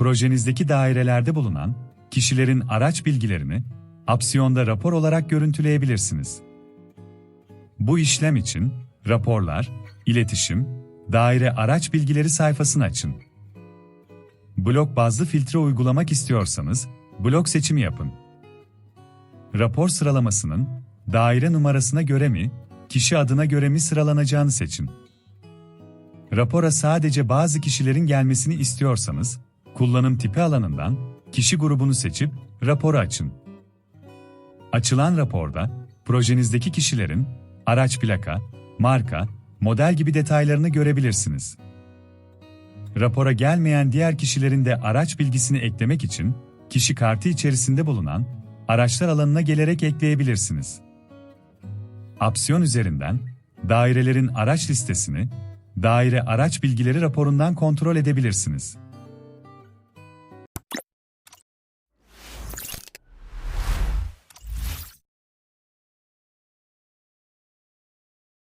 projenizdeki dairelerde bulunan kişilerin araç bilgilerini Apsiyon'da rapor olarak görüntüleyebilirsiniz. Bu işlem için raporlar, iletişim, daire araç bilgileri sayfasını açın. Blok bazlı filtre uygulamak istiyorsanız blok seçimi yapın. Rapor sıralamasının daire numarasına göre mi, kişi adına göre mi sıralanacağını seçin. Rapora sadece bazı kişilerin gelmesini istiyorsanız, kullanım tipi alanından kişi grubunu seçip raporu açın. Açılan raporda projenizdeki kişilerin araç plaka, marka, model gibi detaylarını görebilirsiniz. Rapora gelmeyen diğer kişilerin de araç bilgisini eklemek için kişi kartı içerisinde bulunan araçlar alanına gelerek ekleyebilirsiniz. Apsiyon üzerinden dairelerin araç listesini daire araç bilgileri raporundan kontrol edebilirsiniz.